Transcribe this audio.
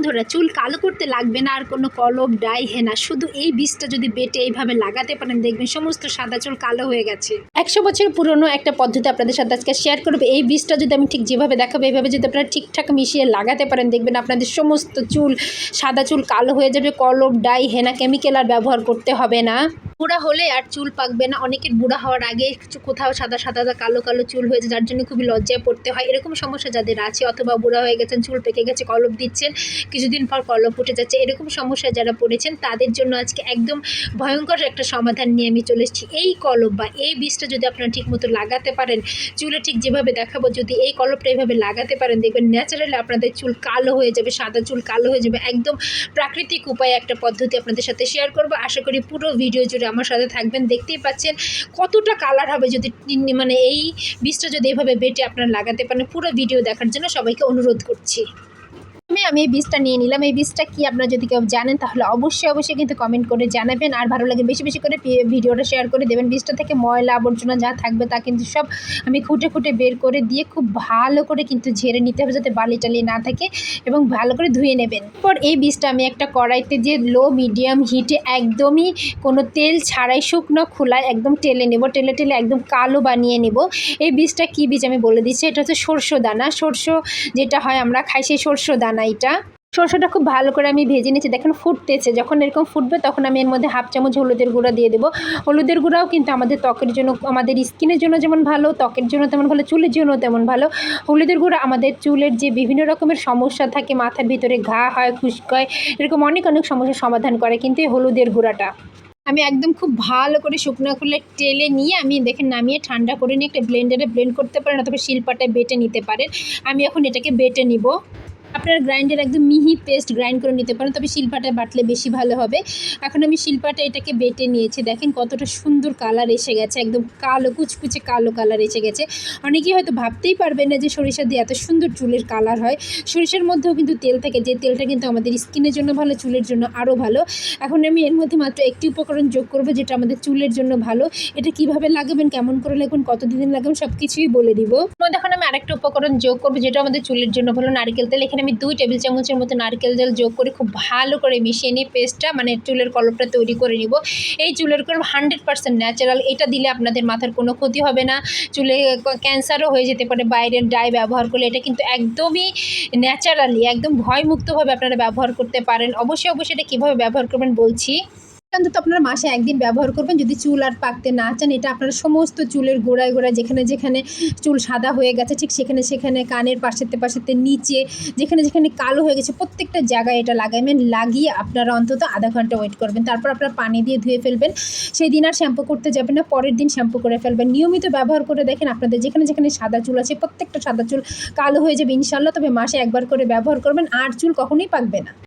বন্ধুরা চুল কালো করতে লাগবে না আর কোনো কলপ ডাই, হেনা, শুধু এই বীজটা যদি বেটে এইভাবে লাগাতে পারেন, দেখবেন সমস্ত সাদা চুল কালো হয়ে গেছে। একশো বছর পুরনো একটা পদ্ধতি আপনাদের সাথে আজকে শেয়ার করব। এই বীজটা যদি আমি ঠিক যেভাবে দেখাবো, এইভাবে যদি আপনারা ঠিকঠাক মিশিয়ে লাগাতে পারেন, দেখবেন আপনাদের সমস্ত চুল সাদা চুল কালো হয়ে যাবে কলপ ডাই, হেনা কেমিক্যাল আর ব্যবহার করতে হবে না। বুড়া হলে আর চুল পাকবে না। অনেকের বুড়া হওয়ার আগে কোথাও সাদা সাদা কালো কালো চুল হয়েছে, যার জন্য খুবই লজ্জায় পড়তে হয়। এরকম সমস্যা যাদের আছে, অথবা বুড়া হয়ে গেছেন, চুল পেকে গেছে কলপ দিচ্ছেন, কিছুদিন পর কলপ উঠে যাচ্ছে, এরকম সমস্যা যারা পড়েছেন, তাদের জন্য আজকে একদম ভয়ঙ্কর একটা সমাধান নিয়ে আমি চলে এসেছি। এই কলপ বা এই বীজটা যদি আপনারা ঠিকমতো লাগাতে পারেন, চুলে ঠিক যেভাবে দেখাবো, যদি এই কলপটা এইভাবে লাগাতে পারেন, দেখবেন ন্যাচারালি আপনাদের চুল কালো হয়ে যাবে, সাদা চুল কালো হয়ে যাবে। একদম প্রাকৃতিক উপায়ে একটা পদ্ধতি আপনাদের সাথে শেয়ার করব। আশা করি পুরো ভিডিও জুড়ে আমার সাথে থাকবেন, দেখতেই পাচ্ছেন কতটা কালার হবে যদি মানে এই বীজটা যদি এভাবে বেটে আপনারা লাগাতে পারেন। পুরো ভিডিও দেখার জন্য সবাইকে অনুরোধ করছি। আমি আমি এই বীজটা নিয়ে নিলাম। এই বীজটা কি আপনারা যদি কেউ জানেন, তাহলে অবশ্যই অবশ্যই কিন্তু কমেন্ট করে জানাবেন। আর ভালো লাগে বেশি বেশি করে ভিডিওটা শেয়ার করে দেবেন। বীজটা থেকে ময়লা, আবর্জনা যা থাকবে তা কিন্তু সব আমি খুঁটে খুঁটে বের করে দিয়ে খুব ভালো করে কিন্তু ঝেড়ে নিতে হবে যাতে বালি টালি না থাকে এবং ভালো করে ধুয়ে নেবেন। এরপর এই বীজটা আমি একটা কড়াইতে যে লো মিডিয়াম হিটে একদমই কোনো তেল ছাড়াই শুকনো খোলায় একদম টেলে নেব। টেলে টেলে একদম কালো বানিয়ে নেব। এই বীজটা কী বীজ আমি বলে দিচ্ছি? এটা হচ্ছে সরষে দানা। সরষে যেটা হয় আমরা খাই সেই সরষে দানা। এটা সরষেটা খুব ভালো করে আমি ভেজে নিয়েছি। দেখেন ফুটতেছে। যখন এরকম ফুটবে, তখন আমি এর মধ্যে হাফ চামচ হলুদের গুঁড়া দিয়ে দেবো। হলুদের গুঁড়াও কিন্তু আমাদের ত্বকের জন্য, আমাদের স্কিনের জন্য যেমন ভালো, ত্বকের জন্য তেমন ভালো, চুলের জন্য তেমন ভালো। হলুদের গুঁড়া আমাদের চুলের যে বিভিন্ন রকমের সমস্যা থাকে, মাথার ভিতরে ঘা হয় খুশক হয় এরকম অনেক অনেক সমস্যার সমাধান করে কিন্তু এই হলুদের গুঁড়াটা। আমি একদম খুব ভালো করে শুকনো খুলে টেলে নিয়ে আমি দেখে নামিয়ে ঠান্ডা করে নিয়ে একটা ব্লেন্ডারে ব্লেন্ড করতে পারেন অথবা শিলপাটায় বেটে নিতে পারেন। আমি এখন এটাকে বেটে নিব। আপনারা গ্রাইন্ডার একদম মিহি পেস্ট গ্রাইন্ড করে নিতে পারেন, তবে শিলপাটায় বাটলে বেশি ভালো হবে। এখন আমি শিলপাটা এটাকে বেটে নিয়েছি। দেখেন কতটা সুন্দর কালার এসে গেছে, একদম কালো, কুচকুচে কালো কালার এসে গেছে। অনেকেই হয়তো ভাবতেই পারবেন না যে সরিষা দিয়ে এত সুন্দর চুলের কালার হয়। সরিষার মধ্যেও কিন্তু তেল থাকে, যে তেলটা কিন্তু আমাদের স্কিনের জন্য ভালো, চুলের জন্য আরও ভালো। এখন আমি এর মধ্যে মাত্র একটি উপকরণ যোগ করব, যেটা আমাদের চুলের জন্য ভালো। এটা কীভাবে লাগাবেন, কেমন করে লাগাবেন, কতদিন লাগাবেন সব কিছুই বলে দিব। এখন আমি আরেকটা উপকরণ যোগ করব, যেটা আমাদের চুলের জন্য ভালো। নারকেল তেল এখানে আমি দুই টেবিল চামচের মতো নারকেল জল যোগ করে খুব ভালো করে মিশিয়ে নিয়ে পেস্টটা মানে চুলের কলপটা তৈরি করে নিব। এই চুলের কলপ হান্ড্রেড পার্সেন্ট ন্যাচারাল এটা দিলে আপনাদের মাথার কোনো ক্ষতি হবে না। চুলে ক্যান্সারও হয়ে যেতে পারে, বাইরের ডাই ব্যবহার করলে এটা কিন্তু একদমই ন্যাচারালি একদম ভয়মুক্তভাবে আপনারা ব্যবহার করতে পারেন। অবশ্যই অবশ্যই এটা কীভাবে ব্যবহার করবেন বলছি। অন্তত আপনারা মাসে একদিন ব্যবহার করবেন। যদি চুল আর পাকতে না চান, এটা আপনারা সমস্ত চুলের গোড়ায় গোড়ায় যেখানে যেখানে চুল সাদা হয়ে গেছে, ঠিক সেখানে সেখানে কানের পাশেতে পাশেতে নিচে যেখানে যেখানে কালো হয়ে গেছে, প্রত্যেকটা জায়গায় এটা লাগাবেন লাগিয়ে আপনারা অন্তত আধা ঘণ্টা ওয়েট করবেন। তারপর আপনারা পানি দিয়ে ধুয়ে ফেলবেন। সেই দিন আর শ্যাম্পু করতে যাবেন না, পরের দিন শ্যাম্পু করে ফেলবেন। নিয়মিত ব্যবহার করে দেখেন, আপনাদের যেখানে যেখানে সাদা চুল আছে, প্রত্যেকটা সাদা চুল কালো হয়ে যাবে ইনশাল্লাহ তবে মাসে একবার করে ব্যবহার করবেন, আর চুল কখনোই পাকবে না।